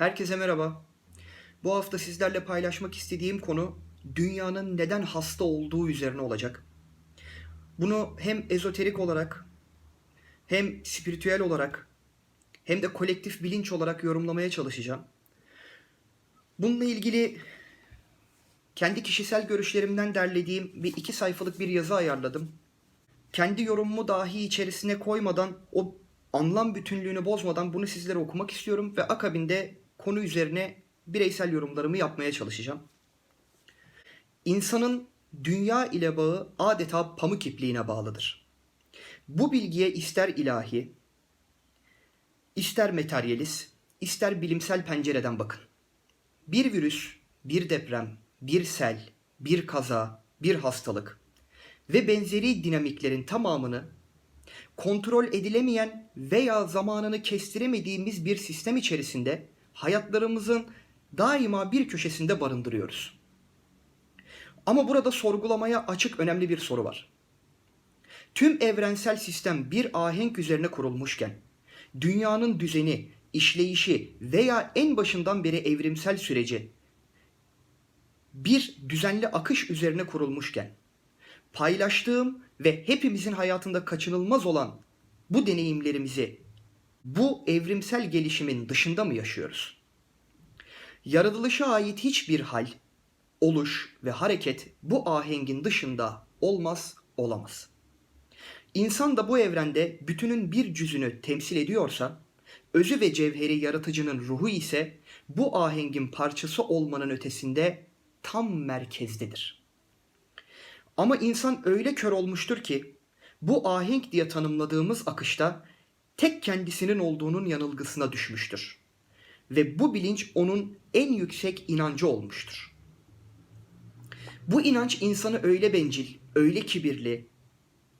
Herkese merhaba. Bu hafta sizlerle paylaşmak istediğim konu dünyanın neden hasta olduğu üzerine olacak. Bunu hem ezoterik olarak hem spiritüel olarak hem de kolektif bilinç olarak yorumlamaya çalışacağım. Bununla ilgili kendi kişisel görüşlerimden derlediğim bir iki sayfalık bir yazı ayarladım. Kendi yorumumu dahi içerisine koymadan o anlam bütünlüğünü bozmadan bunu sizlere okumak istiyorum ve akabinde konu üzerine bireysel yorumlarımı yapmaya çalışacağım. İnsanın dünya ile bağı adeta pamuk ipliğine bağlıdır. Bu bilgiye ister ilahi, ister materyalist, ister bilimsel pencereden bakın. Bir virüs, bir deprem, bir sel, bir kaza, bir hastalık ve benzeri dinamiklerin tamamını kontrol edilemeyen veya zamanını kestiremediğimiz bir sistem içerisinde hayatlarımızın daima bir köşesinde barındırıyoruz. Ama burada sorgulamaya açık önemli bir soru var. Tüm evrensel sistem bir ahenk üzerine kurulmuşken, dünyanın düzeni, işleyişi veya en başından beri evrimsel süreci bir düzenli akış üzerine kurulmuşken, paylaştığım ve hepimizin hayatında kaçınılmaz olan bu deneyimlerimizi bu evrimsel gelişimin dışında mı yaşıyoruz? Yaratılışa ait hiçbir hal, oluş ve hareket bu ahengin dışında olmaz, olamaz. İnsan da bu evrende bütünün bir cüzünü temsil ediyorsa, özü ve cevheri yaratıcının ruhu ise bu ahengin parçası olmanın ötesinde tam merkezdedir. Ama insan öyle kör olmuştur ki bu ahenk diye tanımladığımız akışta tek kendisinin olduğunun yanılgısına düşmüştür. Ve bu bilinç onun en yüksek inancı olmuştur. Bu inanç insanı öyle bencil, öyle kibirli,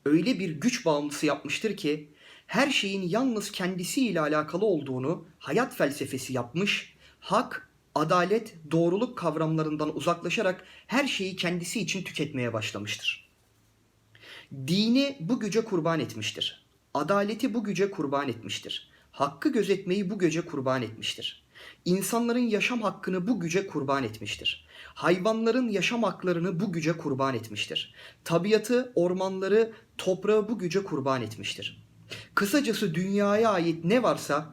öyle bir güç bağımlısı yapmıştır ki her şeyin yalnız kendisiyle alakalı olduğunu hayat felsefesi yapmış, hak, adalet, doğruluk kavramlarından uzaklaşarak her şeyi kendisi için tüketmeye başlamıştır. Dini bu güce kurban etmiştir. Adaleti bu güce kurban etmiştir. Hakkı gözetmeyi bu güce kurban etmiştir. İnsanların yaşam hakkını bu güce kurban etmiştir. Hayvanların yaşam haklarını bu güce kurban etmiştir. Tabiatı, ormanları, toprağı bu güce kurban etmiştir. Kısacası dünyaya ait ne varsa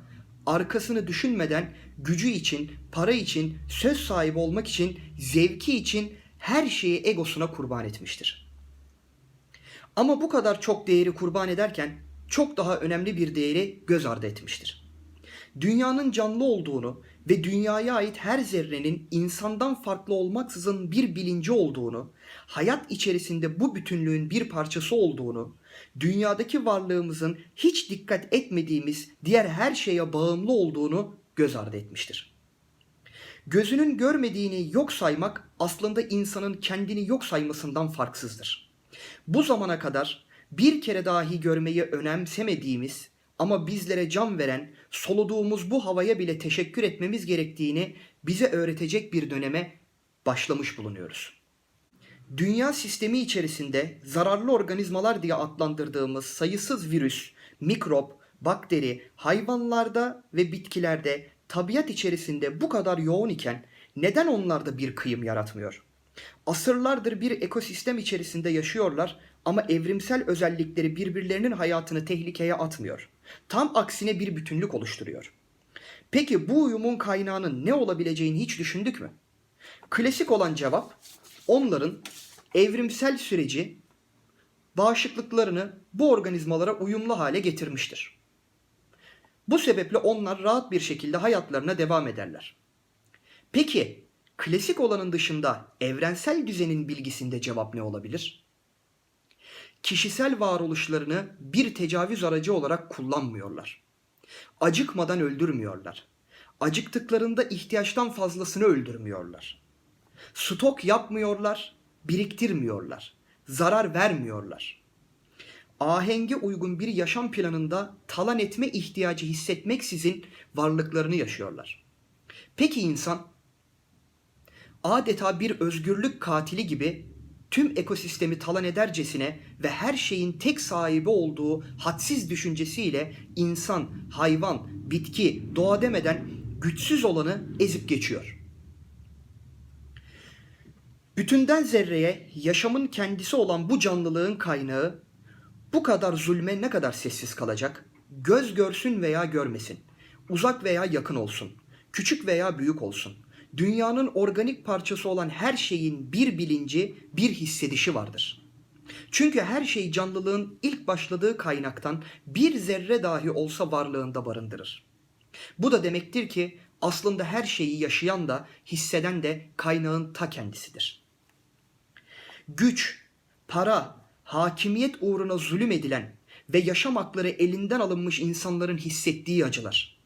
arkasını düşünmeden gücü için, para için, söz sahibi olmak için, zevki için her şeyi egosuna kurban etmiştir. Ama bu kadar çok değeri kurban ederken çok daha önemli bir değeri göz ardı etmiştir. Dünyanın canlı olduğunu ve dünyaya ait her zerrenin insandan farklı olmaksızın bir bilinci olduğunu, hayat içerisinde bu bütünlüğün bir parçası olduğunu, dünyadaki varlığımızın hiç dikkat etmediğimiz diğer her şeye bağımlı olduğunu göz ardı etmiştir. Gözünün görmediğini yok saymak aslında insanın kendini yok saymasından farksızdır. Bu zamana kadar bir kere dahi görmeyi önemsemediğimiz ama bizlere can veren, soluduğumuz bu havaya bile teşekkür etmemiz gerektiğini bize öğretecek bir döneme başlamış bulunuyoruz. Dünya sistemi içerisinde zararlı organizmalar diye adlandırdığımız sayısız virüs, mikrop, bakteri hayvanlarda ve bitkilerde tabiat içerisinde bu kadar yoğun iken neden onlarda bir kıyım yaratmıyor? Asırlardır bir ekosistem içerisinde yaşıyorlar ama evrimsel özellikleri birbirlerinin hayatını tehlikeye atmıyor. Tam aksine bir bütünlük oluşturuyor. Peki bu uyumun kaynağının ne olabileceğini hiç düşündük mü? Klasik olan cevap onların evrimsel süreci bağışıklıklarını bu organizmalara uyumlu hale getirmiştir. Bu sebeple onlar rahat bir şekilde hayatlarına devam ederler. Peki klasik olanın dışında evrensel düzenin bilgisinde cevap ne olabilir? Kişisel varoluşlarını bir tecavüz aracı olarak kullanmıyorlar. Acıkmadan öldürmüyorlar. Acıktıklarında ihtiyaçtan fazlasını öldürmüyorlar. Stok yapmıyorlar, biriktirmiyorlar. Zarar vermiyorlar. Ahenge uygun bir yaşam planında talan etme ihtiyacı hissetmeksizin varlıklarını yaşıyorlar. Peki insan adeta bir özgürlük katili gibi tüm ekosistemi talan edercesine ve her şeyin tek sahibi olduğu hadsiz düşüncesiyle insan, hayvan, bitki, doğa demeden güçsüz olanı ezip geçiyor. Bütünden zerreye yaşamın kendisi olan bu canlılığın kaynağı bu kadar zulme ne kadar sessiz kalacak? Göz görsün veya görmesin. Uzak veya yakın olsun. Küçük veya büyük olsun. Dünyanın organik parçası olan her şeyin bir bilinci, bir hissedişi vardır. Çünkü her şey canlılığın ilk başladığı kaynaktan bir zerre dahi olsa varlığında barındırır. Bu da demektir ki aslında her şeyi yaşayan da hisseden de kaynağın ta kendisidir. Güç, para, hakimiyet uğruna zulüm edilen ve yaşam hakları elinden alınmış insanların hissettiği acılar.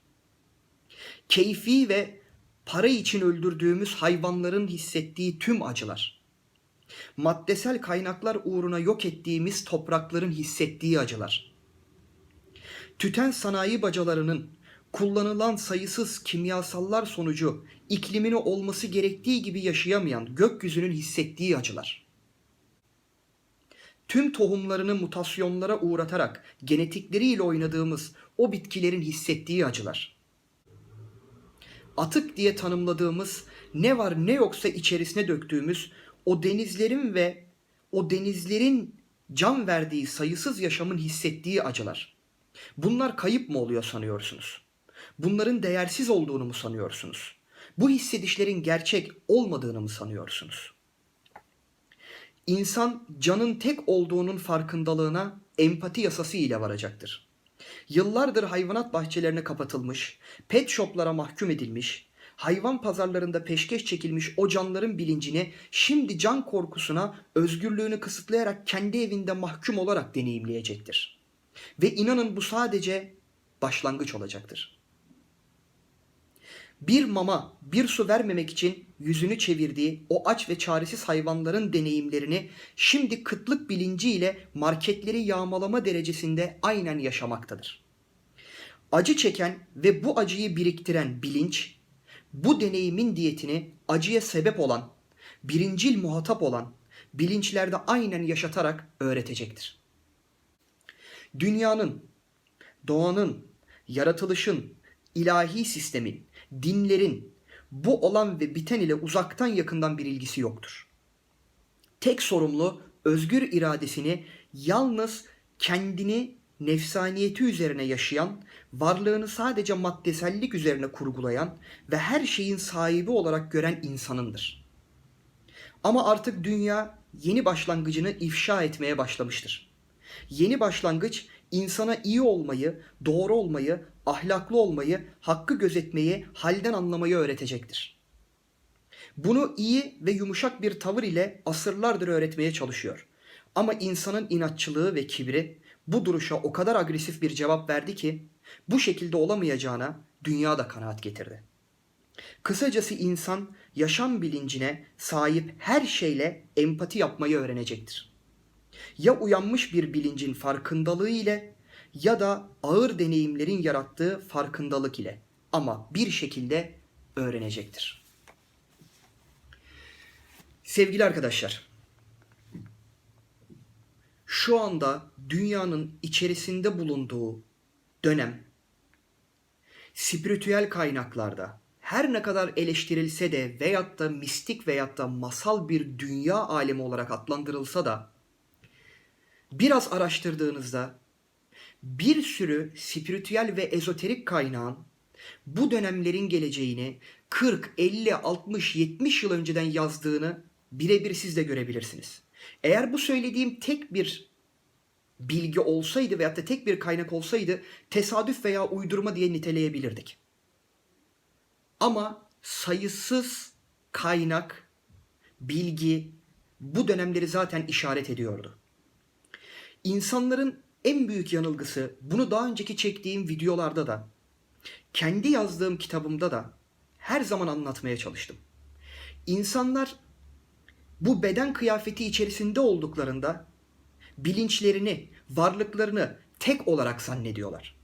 Keyfi ve para için öldürdüğümüz hayvanların hissettiği tüm acılar. Maddesel kaynaklar uğruna yok ettiğimiz toprakların hissettiği acılar. Tüten sanayi bacalarının kullanılan sayısız kimyasallar sonucu iklimini olması gerektiği gibi yaşayamayan gökyüzünün hissettiği acılar tüm tohumlarını mutasyonlara uğratarak genetikleriyle oynadığımız o bitkilerin hissettiği acılar. Atık diye tanımladığımız ne var ne yoksa içerisine döktüğümüz o denizlerin ve o denizlerin can verdiği sayısız yaşamın hissettiği acılar. Bunlar kayıp mı oluyor sanıyorsunuz? Bunların değersiz olduğunu mu sanıyorsunuz? Bu hissedişlerin gerçek olmadığını mı sanıyorsunuz?'' İnsan canın tek olduğunun farkındalığına empati yasası ile varacaktır. Yıllardır hayvanat bahçelerine kapatılmış, pet shoplara mahkum edilmiş, hayvan pazarlarında peşkeş çekilmiş o canların bilincini şimdi can korkusuna özgürlüğünü kısıtlayarak kendi evinde mahkum olarak deneyimleyecektir. Ve inanın bu sadece başlangıç olacaktır bir mama, bir su vermemek için yüzünü çevirdiği o aç ve çaresiz hayvanların deneyimlerini şimdi kıtlık bilinciyle marketleri yağmalama derecesinde aynen yaşamaktadır. Acı çeken ve bu acıyı biriktiren bilinç, bu deneyimin diyetini acıya sebep olan, birincil muhatap olan bilinçlerde aynen yaşatarak öğretecektir. Dünyanın, doğanın, yaratılışın, ilahi sistemin, dinlerin bu olan ve biten ile uzaktan yakından bir ilgisi yoktur. Tek sorumlu özgür iradesini yalnız kendini nefsaniyeti üzerine yaşayan, varlığını sadece maddesellik üzerine kurgulayan ve her şeyin sahibi olarak gören insanındır. Ama artık dünya yeni başlangıcını ifşa etmeye başlamıştır. Yeni başlangıç insana iyi olmayı, doğru olmayı, ahlaklı olmayı, hakkı gözetmeyi, halden anlamayı öğretecektir. Bunu iyi ve yumuşak bir tavır ile asırlardır öğretmeye çalışıyor. Ama insanın inatçılığı ve kibri bu duruşa o kadar agresif bir cevap verdi ki bu şekilde olamayacağına dünya da kanaat getirdi. Kısacası insan yaşam bilincine sahip her şeyle empati yapmayı öğrenecektir. Ya uyanmış bir bilincin farkındalığı ile ya da ağır deneyimlerin yarattığı farkındalık ile ama bir şekilde öğrenecektir. Sevgili arkadaşlar, şu anda dünyanın içerisinde bulunduğu dönem spiritüel kaynaklarda her ne kadar eleştirilse de veyahut da mistik veyahut da masal bir dünya alemi olarak adlandırılsa da biraz araştırdığınızda bir sürü spiritüel ve ezoterik kaynağın bu dönemlerin geleceğini 40, 50, 60, 70 yıl önceden yazdığını birebir siz de görebilirsiniz. Eğer bu söylediğim tek bir bilgi olsaydı veyahut da tek bir kaynak olsaydı tesadüf veya uydurma diye niteleyebilirdik. Ama sayısız kaynak, bilgi bu dönemleri zaten işaret ediyordu. İnsanların en büyük yanılgısı bunu daha önceki çektiğim videolarda da kendi yazdığım kitabımda da her zaman anlatmaya çalıştım. İnsanlar bu beden kıyafeti içerisinde olduklarında bilinçlerini, varlıklarını tek olarak zannediyorlar.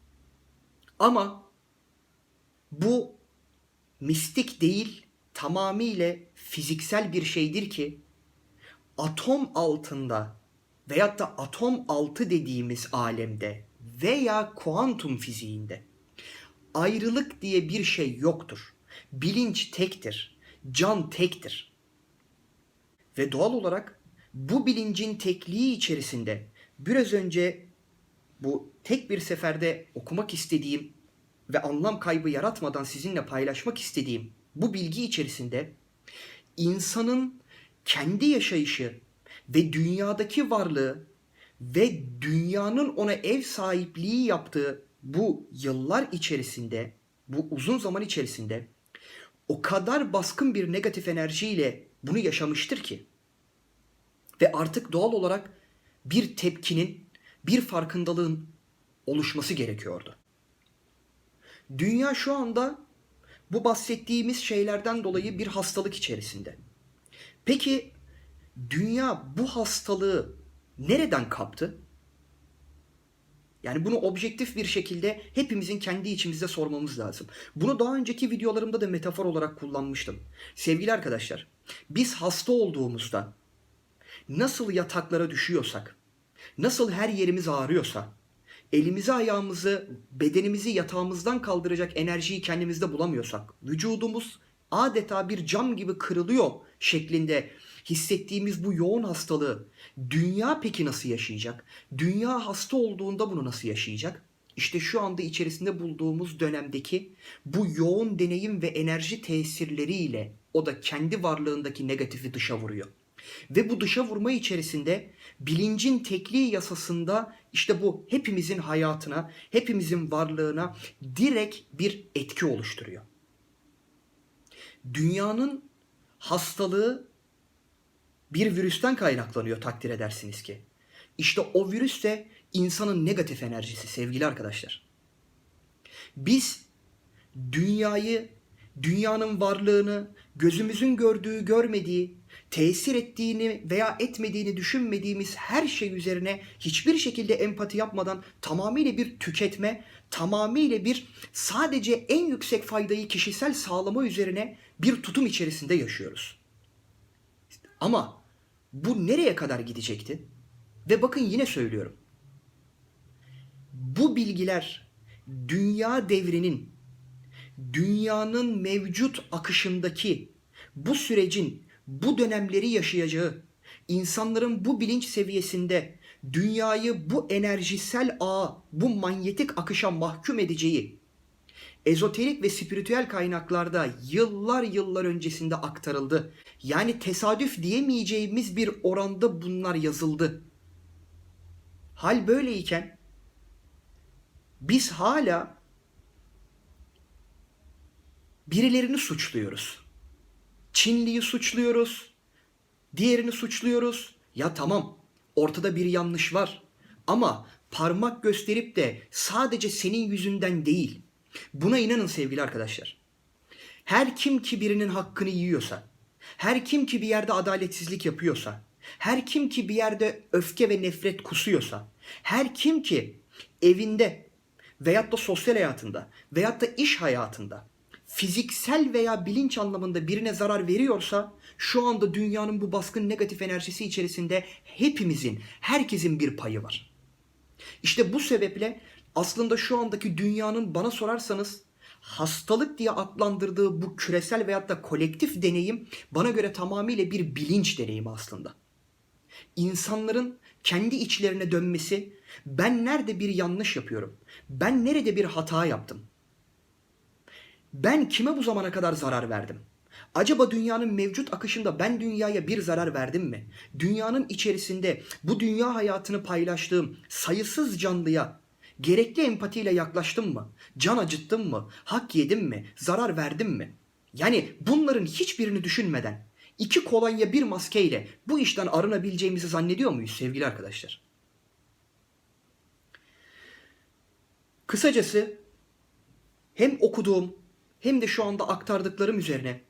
Ama bu mistik değil, tamamıyla fiziksel bir şeydir ki atom altında veyahut da atom altı dediğimiz alemde veya kuantum fiziğinde ayrılık diye bir şey yoktur. Bilinç tektir. Can tektir. Ve doğal olarak bu bilincin tekliği içerisinde biraz önce bu tek bir seferde okumak istediğim ve anlam kaybı yaratmadan sizinle paylaşmak istediğim bu bilgi içerisinde insanın kendi yaşayışı ve dünyadaki varlığı ve dünyanın ona ev sahipliği yaptığı bu yıllar içerisinde, bu uzun zaman içerisinde o kadar baskın bir negatif enerjiyle bunu yaşamıştır ki ve artık doğal olarak bir tepkinin, bir farkındalığın oluşması gerekiyordu. Dünya şu anda bu bahsettiğimiz şeylerden dolayı bir hastalık içerisinde. Peki dünya bu hastalığı nereden kaptı? Yani bunu objektif bir şekilde hepimizin kendi içimizde sormamız lazım. Bunu daha önceki videolarımda da metafor olarak kullanmıştım. Sevgili arkadaşlar, biz hasta olduğumuzda nasıl yataklara düşüyorsak, nasıl her yerimiz ağrıyorsa, elimizi ayağımızı, bedenimizi yatağımızdan kaldıracak enerjiyi kendimizde bulamıyorsak, vücudumuz adeta bir cam gibi kırılıyor şeklinde hissettiğimiz bu yoğun hastalığı dünya peki nasıl yaşayacak? Dünya hasta olduğunda bunu nasıl yaşayacak? İşte şu anda içerisinde bulduğumuz dönemdeki bu yoğun deneyim ve enerji tesirleriyle o da kendi varlığındaki negatifi dışa vuruyor. Ve bu dışa vurma içerisinde bilincin tekliği yasasında işte bu hepimizin hayatına, hepimizin varlığına direkt bir etki oluşturuyor. Dünyanın hastalığı bir virüsten kaynaklanıyor takdir edersiniz ki. İşte o virüs de insanın negatif enerjisi sevgili arkadaşlar. Biz dünyayı, dünyanın varlığını, gözümüzün gördüğü, görmediği, tesir ettiğini veya etmediğini düşünmediğimiz her şey üzerine hiçbir şekilde empati yapmadan tamamıyla bir tüketme, tamamıyla bir sadece en yüksek faydayı kişisel sağlama üzerine bir tutum içerisinde yaşıyoruz. Ama bu nereye kadar gidecekti? Ve bakın yine söylüyorum. Bu bilgiler dünya devrinin, dünyanın mevcut akışındaki bu sürecin bu dönemleri yaşayacağı, insanların bu bilinç seviyesinde dünyayı bu enerjisel ağa, bu manyetik akışa mahkum edeceği ezoterik ve spiritüel kaynaklarda yıllar yıllar öncesinde aktarıldı. Yani tesadüf diyemeyeceğimiz bir oranda bunlar yazıldı. Hal böyleyken biz hala birilerini suçluyoruz. Çinliyi suçluyoruz. Diğerini suçluyoruz. Ya tamam ortada bir yanlış var. Ama parmak gösterip de sadece senin yüzünden değil Buna inanın sevgili arkadaşlar. Her kim ki birinin hakkını yiyorsa, her kim ki bir yerde adaletsizlik yapıyorsa, her kim ki bir yerde öfke ve nefret kusuyorsa, her kim ki evinde veyahut da sosyal hayatında veyahut da iş hayatında fiziksel veya bilinç anlamında birine zarar veriyorsa şu anda dünyanın bu baskın negatif enerjisi içerisinde hepimizin, herkesin bir payı var. İşte bu sebeple aslında şu andaki dünyanın bana sorarsanız hastalık diye adlandırdığı bu küresel veyahut da kolektif deneyim bana göre tamamıyla bir bilinç deneyimi aslında. İnsanların kendi içlerine dönmesi, ben nerede bir yanlış yapıyorum? Ben nerede bir hata yaptım? Ben kime bu zamana kadar zarar verdim? Acaba dünyanın mevcut akışında ben dünyaya bir zarar verdim mi? Dünyanın içerisinde bu dünya hayatını paylaştığım sayısız canlıya Gerekli empatiyle yaklaştım mı? Can acıttım mı? Hak yedim mi? Zarar verdim mi? Yani bunların hiçbirini düşünmeden iki kolonya bir maskeyle bu işten arınabileceğimizi zannediyor muyuz sevgili arkadaşlar? Kısacası hem okuduğum hem de şu anda aktardıklarım üzerine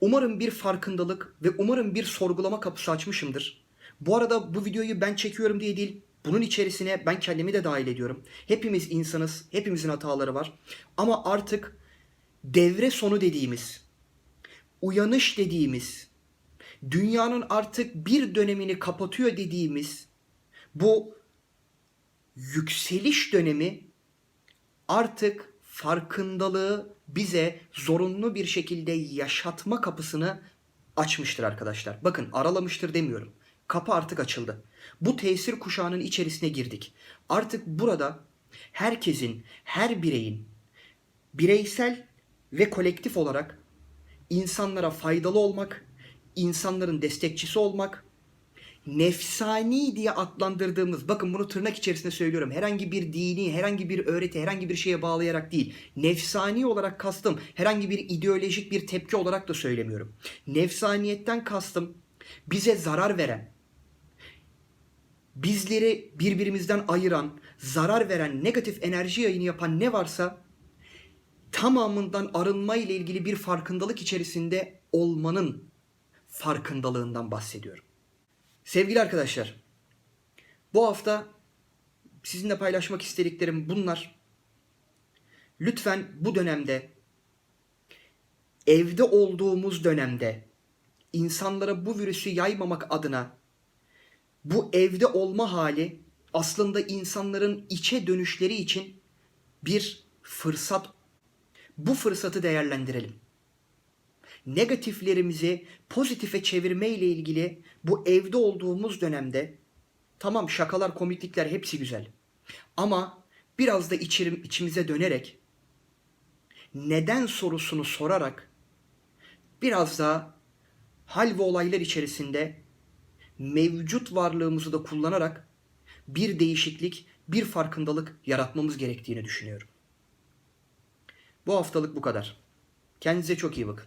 umarım bir farkındalık ve umarım bir sorgulama kapısı açmışımdır. Bu arada bu videoyu ben çekiyorum diye değil, bunun içerisine ben kendimi de dahil ediyorum. Hepimiz insanız, hepimizin hataları var. Ama artık devre sonu dediğimiz, uyanış dediğimiz, dünyanın artık bir dönemini kapatıyor dediğimiz bu yükseliş dönemi artık farkındalığı bize zorunlu bir şekilde yaşatma kapısını açmıştır arkadaşlar. Bakın aralamıştır demiyorum. Kapı artık açıldı. Bu tesir kuşağının içerisine girdik. Artık burada herkesin, her bireyin bireysel ve kolektif olarak insanlara faydalı olmak, insanların destekçisi olmak, nefsani diye adlandırdığımız, bakın bunu tırnak içerisinde söylüyorum. Herhangi bir dini, herhangi bir öğreti, herhangi bir şeye bağlayarak değil. Nefsani olarak kastım herhangi bir ideolojik bir tepki olarak da söylemiyorum. Nefsaniyetten kastım bize zarar veren, bizleri birbirimizden ayıran, zarar veren, negatif enerji yayını yapan ne varsa tamamından arınma ile ilgili bir farkındalık içerisinde olmanın farkındalığından bahsediyorum. Sevgili arkadaşlar, bu hafta sizinle paylaşmak istediklerim bunlar. Lütfen bu dönemde evde olduğumuz dönemde insanlara bu virüsü yaymamak adına bu evde olma hali aslında insanların içe dönüşleri için bir fırsat. Bu fırsatı değerlendirelim. Negatiflerimizi pozitife çevirme ile ilgili bu evde olduğumuz dönemde tamam şakalar, komiklikler hepsi güzel. Ama biraz da içerim, içimize dönerek neden sorusunu sorarak biraz daha hal ve olaylar içerisinde mevcut varlığımızı da kullanarak bir değişiklik, bir farkındalık yaratmamız gerektiğini düşünüyorum. Bu haftalık bu kadar. Kendinize çok iyi bakın.